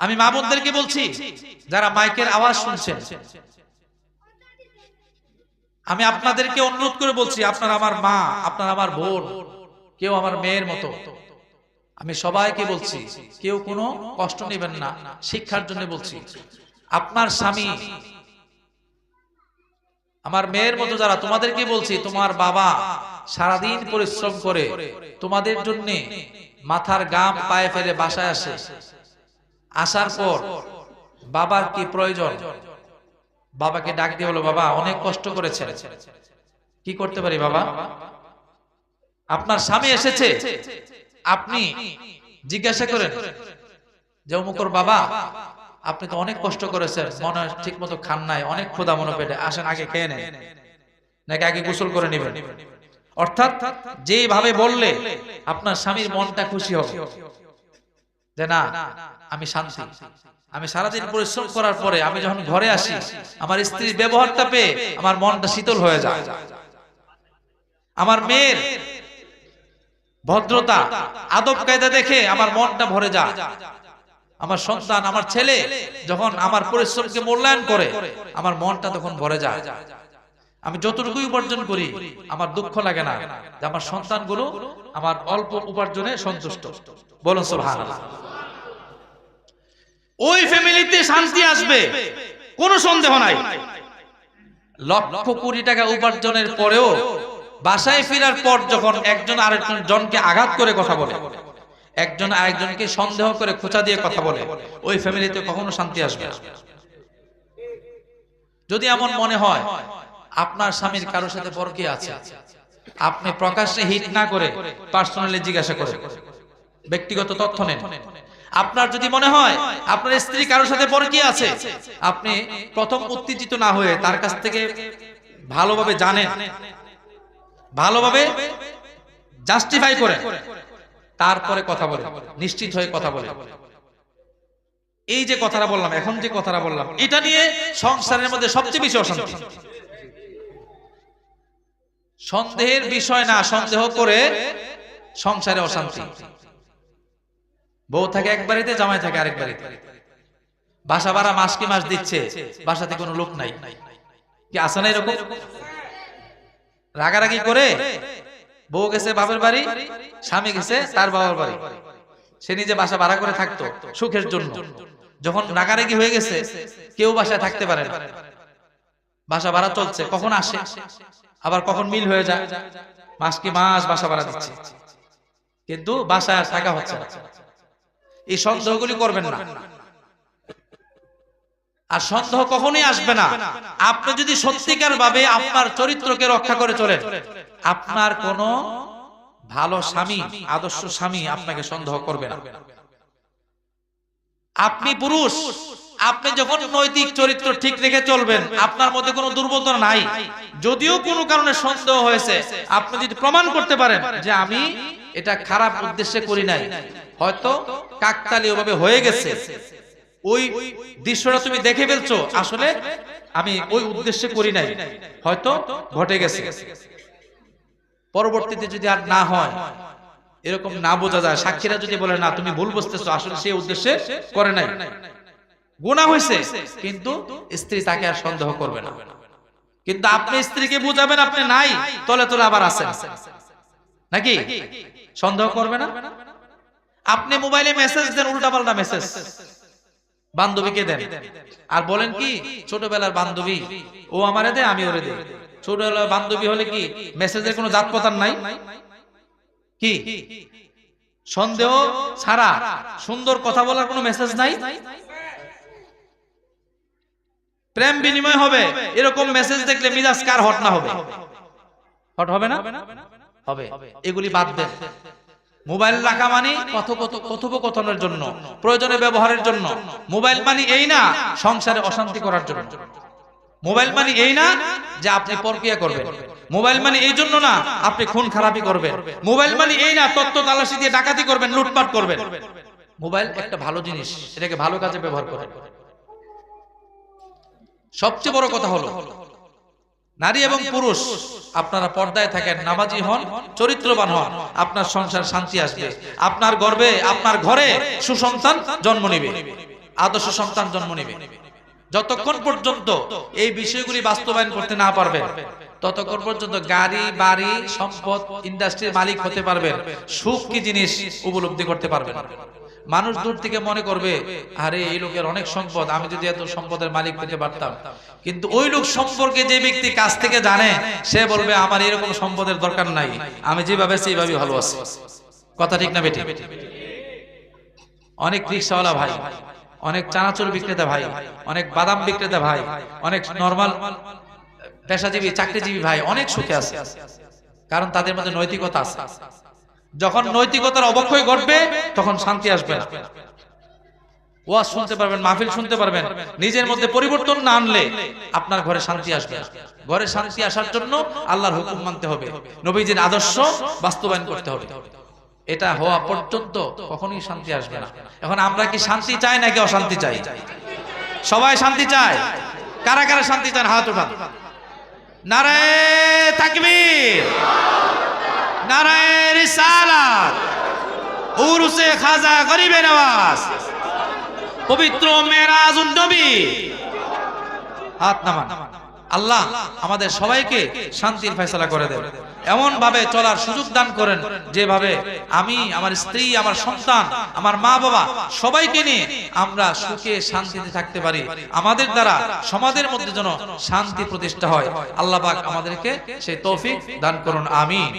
আমি মা বোনদেরকে বলছি, যারা মাইকের আওয়াজ শুনছেন, আমি আপনাদেরকে অনুরোধ করে বলছি, আপনার আমার মা, আপনার আমার বোন, কেউ আমার মেয়ের মতো, আমি সবাইকে বলছি, কেউ কোনো কষ্ট নেবেন না, শিক্ষার জন্য বলছি, আপনার স্বামী, আমার মেয়ের মতো যারা, তোমাদেরকে বলছি, তোমার বাবা সারাদিন পরিশ্রম করে, তোমাদের জন্য মাথার গাম পায়ে ফেলে বাসায় আসে আসার পর বাবার কি প্রয়োজন? বাবাকে ডাক দিয়ে বলো বাবা, অনেক কষ্ট করেছে কি করতে পারি, বাবা? আপনার স্বামী এসেছে। আপনি জিজ্ঞাসা করেন যে অমুকর বাবা, আপনি তো অনেক কষ্ট করেছেন। মনে ঠিক মতো খান নাই। অনেক ক্ষুধা মনে পেটে। আসেন, আগে খেয়ে নেন। নাকি আগে গোসল করে নেবেন? অর্থাৎ যেভাবে বললে আপনার স্বামীর মনটা খুশি হবে। যে না আমি শান্তি। আমি সারাদিন পরিশ্রম করার পরে আমি যখন ঘরে আসি আমার স্ত্রীর ব্যবহারটা পেয়ে আমার মনটা শীতল হয়ে যায়। আমার মেয়ের ভদ্রতা আদব কায়দা দেখে আমার মনটা ভরে যায়। আমার সন্তান আমার ছেলে যখন আমার পরিশ্রমকে মূল্যায়ন করে আমার মনটা তখন ভরে যায়। আমি যতটুকু উপার্জন করি আমার দুঃখ লাগে না যে আমার সন্তানগুলো আমার অল্প উপার্জনে সন্তুষ্ট। বলুন সুবহানাল্লাহ। ওই ফ্যামিলিতে শান্তি আসবে। কোনো সন্দেহ নাই। লক্ষ কোটি টাকা উপার্জনের পরেও বাসায় ফেরার পর যখন একজন আরেকজন জনকে আঘাত করে কথা বলে, একজন আরেকজনকে সন্দেহ করে খোঁচা দিয়ে কথা বলে, ওই ফ্যামিলিতে কখনো শান্তি আসবে যদি এমন মনে হয়, আপনার স্বামীর কারোর সাথে পরকে আছে, আপনি প্রকাশ্যে হিট না করে পার্সোনালি জিজ্ঞাসা করে, ব্যক্তিগত তথ্য নেন। আপনার যদি মনে হয় আপনার স্ত্রী কারোর সাথে পরকে আছে, আপনি প্রথম উত্তেজিত না হয়ে তার কাছ থেকে ভালোভাবে জানেন, ভালোভাবে জাস্টিফাই করে তারপরে কথা বলে নিশ্চিত হয়ে কথা বলে এই যে কথাটা বললাম, এখন যে কথাটা বললাম, এটা নিয়ে সংসারের মধ্যে সবচেয়ে বেশি অশান্তি। সন্দেহের বিষয় না, সন্দেহ করে সংসারে অশান্তি। বউ থাকে এক বাড়িতে, জামাই থাকে আরেক বাড়িতে। বাসা ভাড়া মাস কি মাস দিচ্ছে, বাসাতে কোনো লোক নাই। কি আসে না এরকম? রাগারাগি করে বউ গেছে বাবার বাড়ি, স্বামী গেছে তার বাবার বাড়ি। সে নিজে বাসা ভাড়া করে থাকতো সুখের জন্য। যখন রাগারাগি হয়ে গেছে, কেউ বাসায় থাকতে পারে না। বাসা ভাড়া চলছে, কখন আসে? আবার কখন মিল হয়ে যায়? মাস কি মাস বাসা ভাড়া দিচ্ছে। কিন্তু বাসায় থাকা হচ্ছে না। এই সন্দেহগুলি করবেন না। আর সন্দেহ কখনোই আসবে না। আপনি যদি সত্যিকার ভাবে আপনার চরিত্রকে রক্ষা করে চলেন, আপনার কোন ভালো স্বামী, আদর্শ স্বামী আপনাকে সন্দেহ করবে না। আপনি পুরুষ, আপনি যখন নৈতিক চরিত্র ঠিক রেখে চলবেন, আপনার মধ্যে কোনো দুর্বলতা নাই। যদিও কোনো কারণে সন্দেহ হয়েছে, আপনি যদি প্রমাণ করতে পারেন যে আমি এটা খারাপ উদ্দেশ্যে করি নাই। হয়তো কাকতালীয় ভাবে হয়ে গেছে। ওই দৃশ্যটা তুমি দেখে ফেলছো। আসলে আমি ওই উদ্দেশ্যে করি নাই। হয়তো ঘটে গেছে। পরবর্তীতে যদি আর না হয়, এরকম না বোঝা যায়। সাক্ষীরা যদি বলে, না, তুমি ভুল বুঝতেছো। আসলে সেই উদ্দেশ্যে করে নাই। গুণা হয়েছে, কিন্তু স্ত্রী তাকে আর সন্দেহ করবে না। কিন্তু আপনি স্ত্রীকে বুঝাবেন, আপনি নাই, তলে তলে আবার আছেন। নাকি? সন্দেহ করবে না? আপনি মোবাইলে মেসেজ দেন, উল্টাপাল্টা মেসেজ বান্ধবীকে দেন। আর বলেন কি, ছোটবেলার বান্ধবী, ও আমারে দে, আমি ওরে দেই ছোটবেলার বান্ধবী হলে কি মেসেজের কোনো জাত পতার নাই? কি? সন্দেহ ছাড়া সুন্দর কথা বলার কোনো মেসেজ নাই? প্রেম বিনিময় হবে, এরকম মেসেজ দেখলে মিজাজ কার হট না হবে? হট হবে না? হবে। এগুলি বাদ দেন মোবাইল রাখা মানে কথোপকথনের জন্য, প্রয়োজনে ব্যবহারের জন্য। মোবাইল মানে এই না, সংসারে অশান্তি করার জন্য। মোবাইল মানে এই না যে আপনি প্রক্রিয়া করবেন। মোবাইল মানে এই জন্য না, আপনি খুন খারাপি করবেন। মোবাইল মানে এই না, তত্ত্ব তালাশি দিয়ে ডাকাতি করবেন, লুটপাট করবেন। মোবাইল একটা ভালো জিনিস, এটাকে ভালো কাজে ব্যবহার করেন সবচেয়ে বড় কথা হলো নারী এবং পুরুষ, আপনারা পর্দায় থাকেন, নামাজি হন, চরিত্রবান হন, আপনার সংসার শান্তি আসবে। আপনার গর্বে, আপনার ঘরে সুসন্তান জন্ম নেবে। আদর্শ সন্তান জন্ম নেবে। যতক্ষণ পর্যন্ত এই বিষয়গুলি বাস্তবায়ন করতে না পারবেন, ততক্ষণ পর্যন্ত গাড়ি, বাড়ি, সম্পদ ইন্ডাস্ট্রির মালিক হতে পারবেন, সুখ কি জিনিস উপলব্ধি করতে পারবেন মানুষ দূর থেকে মনে করবে, আরে, এই লোকের অনেক সম্পদ, আমি যদি এত সম্পদের মালিক হতে পারতাম। কিন্তু ওই লোক সম্পর্কে যে ব্যক্তি কাছ থেকে জানে, সে বলবে, আমার এরকম সম্পদের দরকার নাই, আমি যেভাবে সেইভাবে ভালো আছি। কথা ঠিক না বেটি অনেক রিক্সাওয়ালা ভাই, অনেক চানাচুর বিক্রেতা ভাই, অনেক বাদাম বিক্রেতা ভাই, অনেক নর্মাল পেশাজীবী, চাকরিজীবী ভাই, অনেক সুখে আছে। কারণ তাদের মধ্যে নৈতিকতা আছে। যখন নৈতিকতার অবক্ষয় ঘটবে তখন শান্তি আসবে না। ওয়াজ শুনতে পারবেন মাহফিল শুনতে পারবেন নিজের মধ্যে পরিবর্তন না আনলে আপনার ঘরে শান্তি আসবে ঘরে শান্তি আসার জন্য আল্লাহর হুকুম মানতে হবে। নবীজির আদর্শ বাস্তবায়ন করতে হবে। এটা হওয়া পর্যন্ত কখনোই শান্তি আসবে না। এখন আমরা কি শান্তি চাই নাকি অশান্তি চাই? সবাই শান্তি চায়? কারা কারা শান্তি চান হাত উঠান। নারায় তাকবীর। নারায় রিসালাত। উরুসে খাজা গরিবে নওয়াজ পবিত্র মেরাজুন নবী। হাত নামান। আল্লাহ আমাদের সবাইকে শান্তির ফেসলা করে দেন। এমন ভাবে চলার সুযোগ দান করেন যেভাবে আমি, আমার স্ত্রী, আমার সন্তান, আমার মা বাবা সবাইকে নিয়ে আমরা সুখে শান্তিতে থাকতে পারি। আমাদের দ্বারা সমাজের মধ্যে যেন শান্তি প্রতিষ্ঠা হয়। আল্লাহ আমাদেরকে সেই তৌফিক দান করুন। আমিন।